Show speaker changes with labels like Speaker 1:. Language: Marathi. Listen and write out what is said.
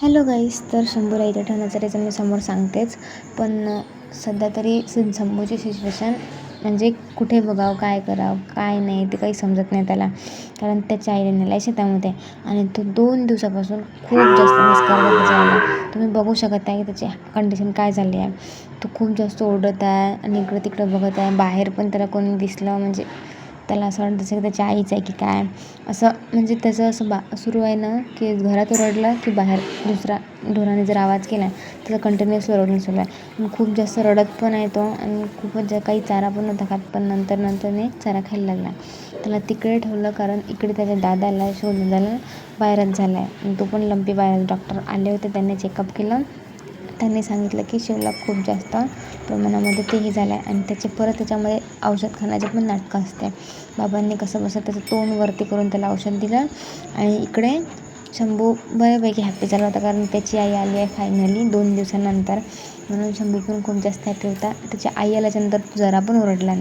Speaker 1: हॅलो गाईस तर शंभूला इथे ठेवण्याचं रिझन मी समोर सांगतेच. पण सध्या तरी शंभूची सिच्युएशन म्हणजे कुठे बघावं काय करावं काय नाही ते काही समजत नाही त्याला. कारण त्याच्या आईने नेला आहे शेतामध्ये आणि तो दोन दिवसापासून खूप जास्त मिस करत त्याच्या आईला तुम्ही बघू शकत आहे की त्याची कंडिशन काय झाली आहे. तो खूप जास्त ओरडत आहे आणि इकडं तिकडं बघत आहे. बाहेर पण त्याला कोणी दिसलं म्हणजे त्याला असं वाटतं जसं की त्याची आईच आहे की काय. असं म्हणजे त्याचं असं बा सुरू आहे ना की घरात ओरडलं की बाहेर दुसरा ढोराने जर आवाज केला त्याचा कंटिन्युअस ओरडणं सुरू आहे. खूप जास्त रडत पण आहे तो आणि खूपच जा काही चारा पण नव्हता खात पण नंतर नंतरने चारा खायला लागला. त्याला तिकडे ठेवलं कारण इकडे त्याच्या दादाला शोधून झाला व्हायरस झाला आहे. आणि तो पण लंपी व्हायरस डॉक्टर आले होते त्यांनी चेकअप केलं. त्यांनी सांगितलं की शिवला खूप जास्त प्रमाणामध्ये तेही झालं आहे आणि त्याचे परत त्याच्यामध्ये औषध खाण्याचे पण नाटकं असते. बाबांनी कसं बसं त्याचं तोंड वरती करून त्याला औषध दिलं आणि इकडे शंभू बऱ्यापैकी हॅप्पी झाला होता कारण त्याची आई आली आहे फायनली दोन दिवसानंतर. म्हणून शंभू पण खूप जास्त हॅपी होता. त्याची आई आल्याच्यानंतर जरा पण ओरडला नाही.